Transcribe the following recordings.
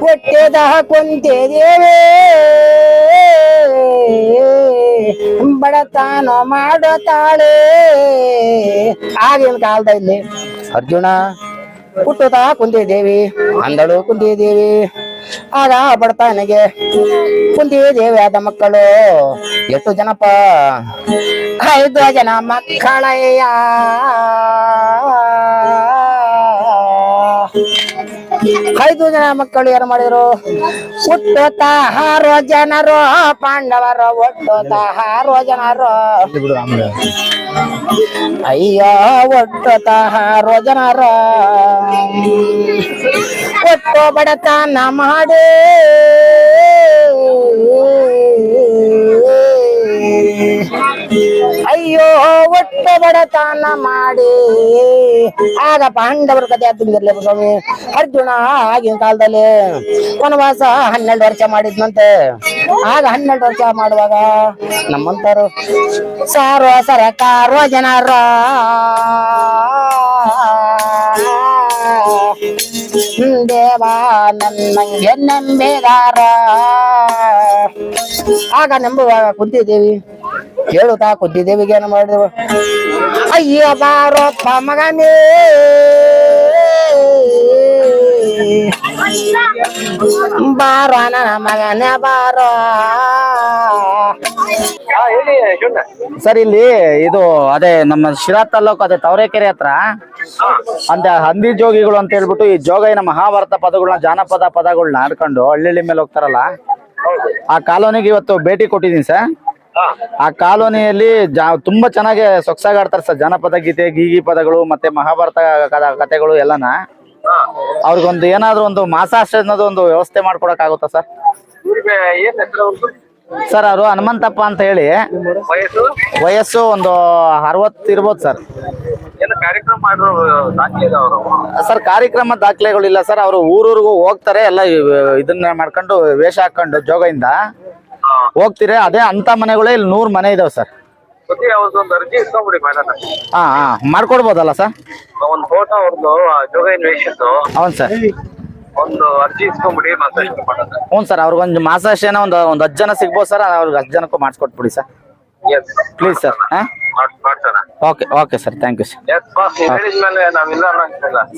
ಹೊಟ್ಟೆದ ದೇವೇ ಬಡತನ ಮಾಡತಾಳೆ ಆಗಿನ ಕಾಲದಲ್ಲಿ ಅರ್ಜುನ ಹುಟ್ಟುತ್ತಾ ಕುಂತಿದ್ದೇವಿ, ಅಂದಳು ಕುಂತಿದ್ದೇವಿ. ಆಗ ಬಡತನಿಗೆ ಕುಂತಿದ್ದೇವೆ ಆದ ಮಕ್ಕಳು. ಎಷ್ಟು ಜನಪ್ಪ? ಐದು ಜನ ಮಕ್ಕಳಯ್ಯ. ಐದು ಜನ ಮಕ್ಕಳು ಏನು ಮಾಡಿದ್ರು? ಹುಟ್ಟು ಹಾರೋ ಜನರು ಪಾಂಡವರು ಒಟ್ಟು ಹಾರೋ ಜನರು ಅಯ್ಯೋ ಒಟ್ಟು ಹಾರೋ ಜನರು. ಒಟ್ಟು ಬಡತನ ಮಾಡಿ. ಅಯ್ಯೋ, ಒಟ್ಟ ಬಡತನ ಮಾಡಿ. ಆಗ ಪಾಂಡವರ ಕಥೆ ತುಂಬಿರ್ಲಿ ಸ್ವಾಮಿ ಅರ್ಜುನ ಆಗಿನ ಕಾಲದಲ್ಲಿ ವನವಾಸ ಹನ್ನೆರಡು ವರ್ಷ ಮಾಡಿದ್ನಂತೆ. ಆಗ ಹನ್ನೆರಡು ವರ್ಷ ಮಾಡುವಾಗ ನಮ್ಮಂತಾರು ಸಾರೋ, ಸರಕಾರೋ, ಜನರ. ದೇವ ನನ್ನಂಗೆ ನಂಬಿದಾರ. ಆಗ ನಂಬುವಾಗ ಕುಂತಿದ್ದೇವಿ. ಕೇಳುತ್ತಾ ಕುಂತಿದ್ದೇವಿಗೆ ಏನು ಮಾಡಿದೆವು? ಅಯ್ಯ ಬಾರಪ್ಪ ಮಗನೇ. ಬಾರೋ ನನ್ನ ಮಗನೇ ಬಾರೋ. ಸರ್ ಇಲ್ಲಿ ಇದು ಅದೇ ನಮ್ಮ ಶಿರಾ ತಾಲೂಕು ಅದೇ ತವರೇಕೆರೆ ಹತ್ರ ಅಂತ ಹಂದಿ ಜೋಗಿಗಳು ಅಂತ ಹೇಳ್ಬಿಟ್ಟು ಈ ಜೋಗೈನ ಮಹಾಭಾರತ ಪದಗಳನ್ನ ಜಾನಪದ ಪದಗಳನ್ನ ಆಡ್ಕೊಂಡು ಹಳ್ಳಿ ಮೇಲೆ ಹೋಗ್ತಾರಲ್ಲ ಆ ಕಾಲೋನಿಗೆ ಇವತ್ತು ಭೇಟಿ ಕೊಟ್ಟಿದ್ದೀನಿ ಸರ್. ಆ ಕಾಲೋನಿಯಲ್ಲಿ ತುಂಬಾ ಚೆನ್ನಾಗಿ ಸೊಗಸಾಗಾಡ್ತಾರೆ ಸರ್. ಜನಪದ ಗೀತೆ ಗೀಗಿ ಪದಗಳು ಮತ್ತೆ ಮಹಾಭಾರತ ಕಥ- ಕಥೆಗಳು ಎಲ್ಲಾನ. ಅವ್ರಿಗೊಂದು ಏನಾದ್ರು ಒಂದು ಮಾಸಾಶ್ರ ಅನ್ನೋದು ಒಂದು ವ್ಯವಸ್ಥೆ ಮಾಡ್ಕೊಡಕ್ ಆಗುತ್ತಾ ಸರ್? ಸರ್ ಅವರು ಹನುಮಂತಪ್ಪ ಅಂತ ಹೇಳಿ. ವಯಸ್ಸು ಒಂದು ಅರವತ್ತು ಇರ್ಬೋದು ಸರ್. ಸರ್ ಕಾರ್ಯಕ್ರಮ ದಾಖಲೆಗಳು ಇಲ್ಲ ಸರ್ ಅವರು ಊರೂರಿಗೂ ಹೋಗ್ತಾರೆ ಎಲ್ಲ ಇದನ್ನ ಮಾಡ್ಕೊಂಡು ವೇಷ ಹಾಕೊಂಡು ಜೋಗದಿಂದ. ಹೋಗ್ತೀರಿ ಅದೇ ಅಂತ ಮನೆಗಳೇ ಇಲ್ಲಿ ನೂರ್ ಮನೆ ಇದಾವೆ ಸರ್. ಹಾ ಹಾ ಮಾಡ್ಕೊಡ್ಬೋದಲ್ಲ ಸರ್? ಒಂದು ಫೋಟೋ ಜೋಗ ಇನ್ವೇಷನ್ ಸರ್. ಒಂದು ಅರ್ಜಿ ಇಟ್ಕೊಂಡು ಹ್ಞೂ ಸರ್ ಅವ್ರಿಗೊಂದು ಮಾಸಾಶ್ ಏನೋ ಒಂದು ಒಂದು ಹತ್ತು ಜನ ಸಿಗ್ಬೋದು ಸರ್ ಅವ್ರಿಗೆ ಹತ್ತು ಜನಕ್ಕೂ ಮಾಡಿಸ್ಕೊಟ್ಬಿಡಿ ಸರ್. ಎಸ್ ಪ್ಲೀಸ್ ಸರ್ ಹಾಂ? Okay okay sir thank you sir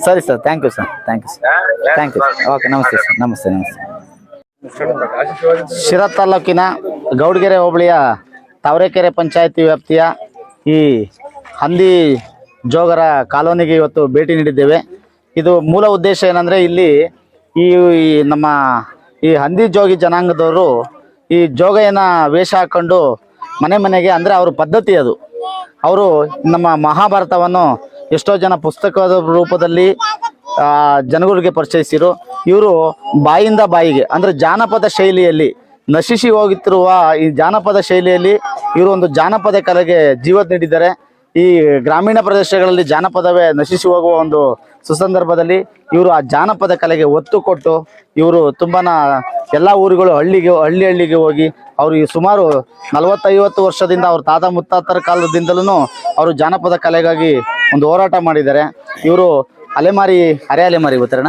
ಸರಿ sir thank you sir thank you sir thank you okay ನಮಸ್ತೆ ಸರ್ ನಮಸ್ತೆ ನಮಸ್ತೆ. ಶಿರಾ ತಾಲೂಕಿನ ಗೌಡಗೆರೆ ಹೋಬಳಿಯ ತಾವರೆಕೆರೆ ಪಂಚಾಯತಿ ವ್ಯಾಪ್ತಿಯ ಈ ಹಂದಿ ಜೋಗರ ಕಾಲೋನಿಗೆ ಇವತ್ತು ಭೇಟಿ ನೀಡಿದ್ದೇವೆ. ಇದು ಮೂಲ ಉದ್ದೇಶ ಏನಂದರೆ ಇಲ್ಲಿ ಈ ಈ ನಮ್ಮ ಈ ಹಂದಿ ಜೋಗಿ ಜನಾಂಗದವರು ಈ ಜೋಗಯ್ಯನ ವೇಷ ಹಾಕೊಂಡು ಮನೆ ಮನೆಗೆ ಅಂದರೆ ಅವ್ರ ಪದ್ಧತಿ ಅದು. ಅವರು ನಮ್ಮ ಮಹಾಭಾರತವನ್ನು ಎಷ್ಟೋ ಜನ ಪುಸ್ತಕದ ರೂಪದಲ್ಲಿ ಜನಗಳಿಗೆ ಪರಿಚಯಿಸಿರು. ಇವರು ಬಾಯಿಂದ ಬಾಯಿಗೆ, ಅಂದರೆ ಜಾನಪದ ಶೈಲಿಯಲ್ಲಿ ನಶಿಸಿ ಹೋಗುತ್ತಿರುವ ಈ ಜಾನಪದ ಶೈಲಿಯಲ್ಲಿ ಇವರು ಒಂದು ಜಾನಪದ ಕಲೆಗೆ ಜೀವ ನೀಡಿದ್ದಾರೆ. ಈ ಗ್ರಾಮೀಣ ಪ್ರದೇಶಗಳಲ್ಲಿ ಜಾನಪದವೇ ನಶಿಸಿ ಹೋಗುವ ಒಂದು ಸುಸಂದರ್ಭದಲ್ಲಿ ಇವರು ಆ ಜಾನಪದ ಕಲೆಗೆ ಒತ್ತು ಕೊಟ್ಟು ಇವರು ತುಂಬಾ ಎಲ್ಲ ಊರುಗಳು ಹಳ್ಳಿಗೆ ಹಳ್ಳಿ ಹಳ್ಳಿಗೆ ಹೋಗಿ ಅವರು ಈ ಸುಮಾರು ನಲವತ್ತೈವತ್ತು ವರ್ಷದಿಂದ ಅವ್ರ ತಾತ ಮುತ್ತಾತರ ಕಾಲದಿಂದಲೂ ಅವರು ಜಾನಪದ ಕಲೆಗಾಗಿ ಒಂದು ಹೋರಾಟ ಮಾಡಿದ್ದಾರೆ. ಇವರು ಅಲೆಮಾರಿ ಅರೆ ಅಲೆಮಾರಿ ಗೊತ್ತಾರಣ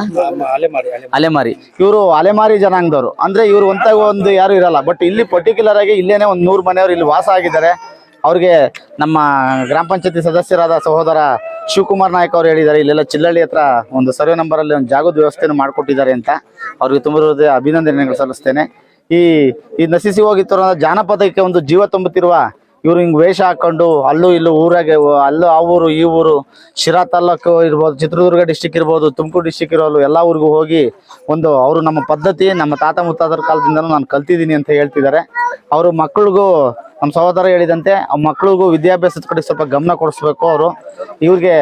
ಅಲೆಮಾರಿ ಇವರು ಅಲೆಮಾರಿ ಜನಾಂಗದವರು. ಅಂದ್ರೆ ಇವರು ಒಂತ ಒಂದು ಯಾರು ಇರಲ್ಲ. ಬಟ್ ಇಲ್ಲಿ ಪರ್ಟಿಕ್ಯುಲರ್ ಆಗಿ ಇಲ್ಲೇನೆ ಒಂದು ನೂರು ಮನೆಯವರು ಇಲ್ಲಿ ವಾಸ ಆಗಿದ್ದಾರೆ. ಅವ್ರಿಗೆ ನಮ್ಮ ಗ್ರಾಮ ಪಂಚಾಯತಿ ಸದಸ್ಯರಾದ ಸಹೋದರ ಶಿವಕುಮಾರ್ ನಾಯಕ್ ಅವ್ರು ಹೇಳಿದ್ದಾರೆ, ಇಲ್ಲೆಲ್ಲ ಚಿಲ್ಲಳ್ಳಿ ಹತ್ರ ಒಂದು ಸರ್ವೆ ನಂಬರ್ ಅಲ್ಲಿ ಒಂದು ಜಾಗದ ವ್ಯವಸ್ಥೆಯನ್ನು ಮಾಡಿಕೊಟ್ಟಿದ್ದಾರೆ ಅಂತ ಅವ್ರಿಗೆ ತುಂಬ ಅಭಿನಂದನೆಗಳು ಸಲ್ಲಿಸ್ತೇನೆ. ಈ ಈ ನಶಿಸಿ ಹೋಗಿತ್ತು ಜಾನಪದಕ್ಕೆ ಒಂದು ಜೀವ ತುಂಬುತ್ತಿರುವ ಇವರು ಹಿಂಗ್ ವೇಷ ಹಾಕೊಂಡು ಅಲ್ಲೂ ಇಲ್ಲೂ ಊರಾಗೆ, ಅಲ್ಲೂ ಆ ಊರು, ಈ ಊರು, ಶಿರಾ ತಾಲೂಕು ಇರ್ಬೋದು, ಚಿತ್ರದುರ್ಗ ಡಿಸ್ಟಿಕ್ ಇರ್ಬೋದು, ತುಮಕೂರು ಡಿಸ್ಟಿಕ್ ಇರೋರು ಎಲ್ಲ ಊರಿಗೂ ಹೋಗಿ ಒಂದು ಅವರು ನಮ್ಮ ಪದ್ಧತಿ, ನಮ್ಮ ತಾತ ಮುತ್ತಾತರ ಕಾಲದಿಂದಲೂ ನಾನು ಕಲ್ತಿದ್ದೀನಿ ಅಂತ ಹೇಳ್ತಿದ್ದಾರೆ. ಅವರು ಮಕ್ಕಳಿಗೂ ನಮ್ಮ ಸಹೋದರ ಹೇಳಿದಂತೆ, ಆ ಮಕ್ಕಳಿಗೂ ವಿದ್ಯಾಭ್ಯಾಸದ ಕಡೆ ಸ್ವಲ್ಪ ಗಮನ ಕೊಡಿಸ್ಬೇಕು ಅವರು. ಇವ್ರಿಗೆ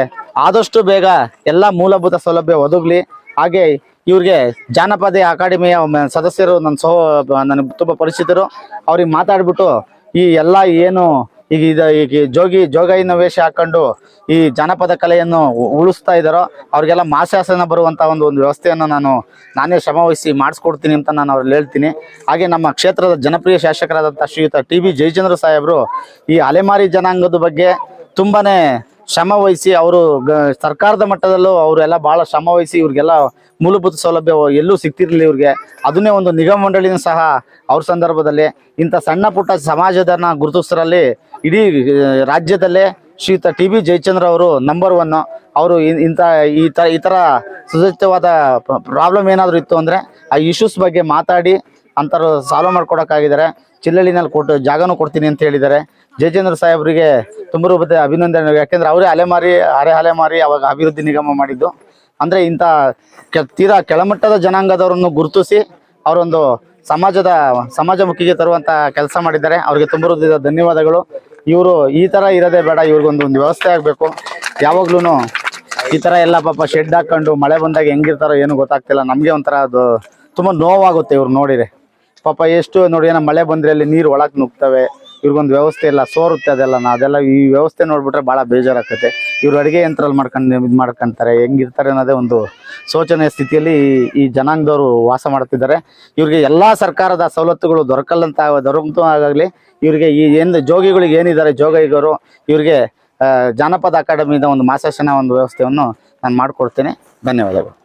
ಆದಷ್ಟು ಬೇಗ ಎಲ್ಲ ಮೂಲಭೂತ ಸೌಲಭ್ಯ ಒದಗಲಿ. ಹಾಗೆ ಇವ್ರಿಗೆ ಜಾನಪದ ಅಕಾಡೆಮಿಯ ಸದಸ್ಯರು, ನನ್ನ ಸಹೋ ನನಗೆ ತುಂಬ ಪರಿಚಿತರು, ಅವ್ರಿಗೆ ಮಾತಾಡ್ಬಿಟ್ಟು ಈ ಎಲ್ಲ ಏನು ಈಗ ಇದು ಈಗ ಜೋಗಿ ಜೋಗೈನ ವೇಷ ಹಾಕೊಂಡು ಈ ಜಾನಪದ ಕಲೆಯನ್ನು ಉಳಿಸ್ತಾ ಇದ್ದಾರೋ ಅವ್ರಿಗೆಲ್ಲ ಮಾಸಾಸನ ಬರುವಂತ ಒಂದು ಒಂದು ವ್ಯವಸ್ಥೆಯನ್ನು ನಾನು, ನಾನೇ ಶ್ರಮವಹಿಸಿ ಮಾಡಿಸ್ಕೊಡ್ತೀನಿ ಅಂತ ನಾನು ಅವ್ರಲ್ಲಿ ಹೇಳ್ತೀನಿ. ಹಾಗೆ ನಮ್ಮ ಕ್ಷೇತ್ರದ ಜನಪ್ರಿಯ ಶಾಸಕರಾದಂಥ ಶ್ರೀಯುತ ಟಿ ಬಿ ಜಯಚಂದ್ರ ಸಾಹೇಬರು ಈ ಅಲೆಮಾರಿ ಜನಾಂಗದ ಬಗ್ಗೆ ತುಂಬಾನೇ ಶ್ರಮ ವಹಿಸಿ ಅವರು ಸರ್ಕಾರದ ಮಟ್ಟದಲ್ಲೂ ಅವರೆಲ್ಲ ಬಹಳ ಶ್ರಮ ವಹಿಸಿ ಇವ್ರಿಗೆಲ್ಲ ಮೂಲಭೂತ ಸೌಲಭ್ಯ ಎಲ್ಲೂ ಸಿಗ್ತಿರ್ಲಿಲ್ಲ ಇವ್ರಿಗೆ. ಅದನ್ನೇ ಒಂದು ನಿಗಮ ಮಂಡಳಿನೂ ಸಹ ಅವ್ರ ಸಂದರ್ಭದಲ್ಲಿ ಇಂಥ ಸಣ್ಣ ಪುಟ್ಟ ಸಮಾಜದನ್ನ ಗುರುತಿಸರಲ್ಲಿ ಇಡೀ ರಾಜ್ಯದಲ್ಲೇ ಶ್ರೀಯುತ ಟಿ ಬಿ ಜಯಚಂದ್ರ ಅವರು ನಂಬರ್ ಒನ್ ಅವರು ಇಂಥ ಈ ಥರ ಈ ಥರ ಸುಸಜ್ಜಿತವಾದ ಪ್ರಾಬ್ಲಮ್ ಏನಾದರೂ ಇತ್ತು ಅಂದರೆ ಆ ಇಶ್ಯೂಸ್ ಬಗ್ಗೆ ಮಾತಾಡಿ ಅಂಥವ್ರು ಸಾಲ್ವ್ ಮಾಡ್ಕೊಡೋಕ್ಕಾಗಿದ್ದಾರೆ. ಚಿಲ್ಲಳ್ಳಿನಲ್ಲಿ ಕೊಟ್ಟು ಜಾಗನೂ ಕೊಡ್ತೀನಿ ಅಂತ ಹೇಳಿದ್ದಾರೆ. ಜಯಚಂದ್ರ ಸಾಹೇಬರಿಗೆ ತುಂಬ ರೂಪದ ಅಭಿನಂದನೆ ಯಾಕೆಂದ್ರೆ ಅವರೇ ಅಲೆಮಾರಿ ಅರೆ ಅಲೆಮಾರಿ ಅವಾಗ ಅಭಿವೃದ್ಧಿ ನಿಗಮ ಮಾಡಿದ್ದು. ಅಂದರೆ ಇಂಥ ಕೆ, ತೀರಾ ಕೆಳಮಟ್ಟದ ಜನಾಂಗದವರನ್ನು ಗುರುತಿಸಿ ಅವರೊಂದು ಸಮಾಜದ ಸಮಾಜಮುಖಿಗೆ ತರುವಂಥ ಕೆಲಸ ಮಾಡಿದ್ದಾರೆ. ಅವರಿಗೆ ತುಂಬ ಧನ್ಯವಾದಗಳು. ಇವರು ಈ ಥರ ಇರೋದೇ ಬೇಡ, ಇವ್ರಿಗೊಂದು ಒಂದು ವ್ಯವಸ್ಥೆ ಆಗಬೇಕು. ಯಾವಾಗ್ಲೂ ಈ ಥರ ಎಲ್ಲ ಪಾಪ ಶೆಡ್ ಹಾಕೊಂಡು ಮಳೆ ಬಂದಾಗ ಹೆಂಗಿರ್ತಾರೋ ಏನು ಗೊತ್ತಾಗ್ತಿಲ್ಲ. ನಮಗೆ ಒಂಥರ ಅದು ತುಂಬ ನೋವಾಗುತ್ತೆ ಇವ್ರು ನೋಡಿರಿ ಪಾಪ ಎಷ್ಟು ನೋಡಿ ಏನೋ ಮಳೆ ಬಂದರೆ ಅಲ್ಲಿ ನೀರು ಒಳಗೆ ನುಗ್ತವೆ. ಇವ್ರಿಗೊಂದು ವ್ಯವಸ್ಥೆ ಇಲ್ಲ, ಸೋರುತ್ತೆ ಅದೆಲ್ಲ ನಾ ಅದೆಲ್ಲ ಈ ವ್ಯವಸ್ಥೆ ನೋಡ್ಬಿಟ್ರೆ ಭಾಳ ಬೇಜಾರಾಗ್ತೈತೆ ಇವ್ರು ಅಡುಗೆ ಯಂತ್ರಲ್ಲಿ ಮಾಡ್ಕೊಂಡು, ಇದು ಮಾಡ್ಕೊಂತಾರೆ, ಹೆಂಗಿರ್ತಾರೆ ಅನ್ನೋದೇ ಒಂದು ಶೋಚನೆಯ ಸ್ಥಿತಿಯಲ್ಲಿ ಈ- ಜನಾಂಗದವರು ವಾಸ ಮಾಡ್ತಿದ್ದಾರೆ. ಇವ್ರಿಗೆ ಎಲ್ಲ ಸರ್ಕಾರದ ಸವಲತ್ತುಗಳು ದೊರಕಲ್ಲಂತ, ದೊರಕಂತೂ ಆಗಲಿ, ಇವರಿಗೆ ಈ ಏನು ಜೋಗಿಗಳಿಗೆ ಏನಿದ್ದಾರೆ, ಜೋಗಿಗರು, ಇವರಿಗೆ ಜಾನಪದ ಅಕಾಡೆಮಿಯಿಂದ ಒಂದು ಮಾಸಾಶನ ಒಂದು ವ್ಯವಸ್ಥೆಯನ್ನು ನಾನು ಮಾಡಿಕೊಡ್ತೇನೆ. ಧನ್ಯವಾದಗಳು.